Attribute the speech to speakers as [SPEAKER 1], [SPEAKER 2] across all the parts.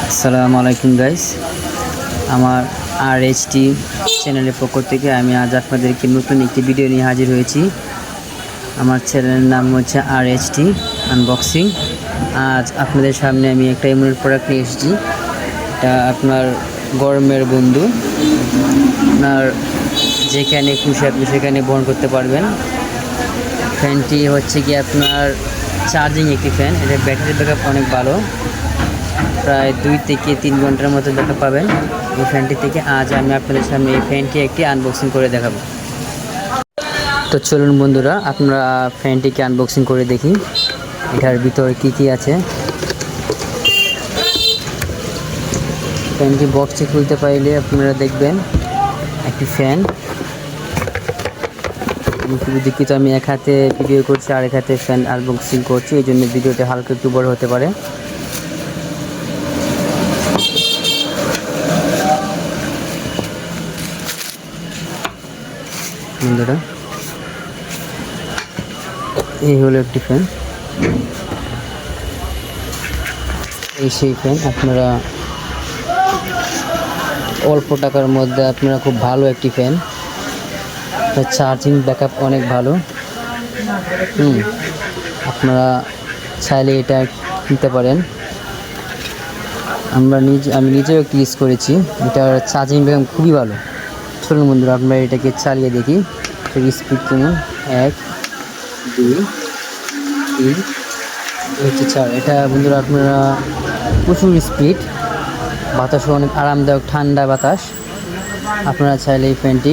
[SPEAKER 1] আসসালামু আলাইকুম গাইস আমার আর এইচটি চ্যানেলের পক্ষ থেকে আমি আজ আপনাদেরকে নতুন একটি ভিডিও নিয়ে হাজির হয়েছি। আমার চ্যানেলের নাম হচ্ছে আর এইচটি আনবক্সিং আজ আপনাদের সামনে আমি একটা এমন প্রোডাক্ট নিয়ে এসেছি। এটা আপনার গরমের বন্ধু। আপনার যেখানে খুশি আপনি সেখানে বহন করতে পারবেন। ফ্যানটি হচ্ছে কি আপনার চার্জিং একটি ফ্যান এটা ব্যাটারি ব্যাকআপ অনেক ভালো। প্রায় দুই থেকে তিন ঘণ্টার মতো দেখা পাবেন। এই ফ্যানটি থেকে আজ আমি আপনাদের সামনে এই ফ্যানটি একটি আনবক্সিং করে দেখাবো। তো চলুন বন্ধুরা, আপনারা ফ্যানটিকে আনবক্সিং করে দেখি। এটার ভিতরে কি কি আছে? ফ্যানটি বক্সে খুলতে পারলে আপনারা দেখবেন একটি ফ্যান খুবই দুঃখিত আমি এক হাতে ভিডিও করছি আর এক হাতে ফ্যান আনবক্সিং করছি। এই জন্য ভিডিওটা হালকা একটু বড় হতে পারে। বন্ধুরা এই হলো একটি ফ্যান এই সেই ফ্যান আপনারা অল্প টাকার মধ্যে আপনারা খুব ভালো একটি ফ্যান চার্জিং ব্যাকআপ অনেক ভালো। হুম, আপনারা চাইলে এটা কিনতে পারেন। আমরা নিজে, আমি নিজেও একটি ইউজ করেছি। এটার চার্জিং ব্যাকআপ খুবই ভালো। চলুন বন্ধুরা, আমরা এটাকে চালিয়ে দেখি। স্পিড কেমন এক, দুই, তিন হচ্ছে চার। এটা বন্ধুরা আপনারা প্রচুর স্পিড বাতাসও অনেক আরামদায়ক, ঠান্ডা বাতাস। আপনারা চাইলে এই ফ্যানটি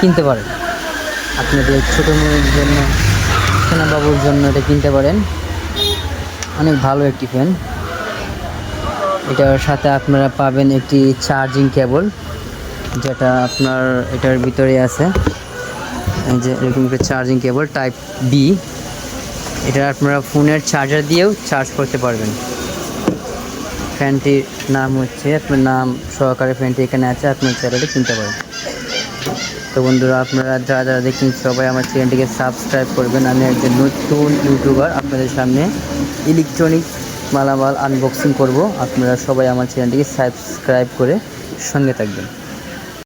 [SPEAKER 1] কিনতে পারেন। আপনাদের ছোটো মেয়ের জন্য, সোনাবাবুর জন্য এটা কিনতে পারেন। অনেক ভালো একটি ফ্যান এটার সাথে আপনারা পাবেন একটি চার্জিং কেবল যেটা আপনার, এটার ভিতরে আছে যে এরকম একটা চার্জিং কেবল টাইপ বি এটা আপনারা ফোনের চার্জার দিয়েও চার্জ করতে পারবেন। ফ্যানটির নাম হচ্ছে, আপনার নাম সহকারে ফ্যানটি এখানে আছে, আপনার চ্যানেলে কিনতে পারেন তো বন্ধুরা, আপনারা যারা যারা দেখছেন সবাই আমার চ্যানেলটিকে সাবস্ক্রাইব করবেন। আমি একজন নতুন ইউটিউবার আপনাদের সামনে ইলেকট্রনিক মালামাল আনবক্সিং করব। আপনারা সবাই আমার চ্যানেলটিকে সাবস্ক্রাইব করে সঙ্গে থাকবেন।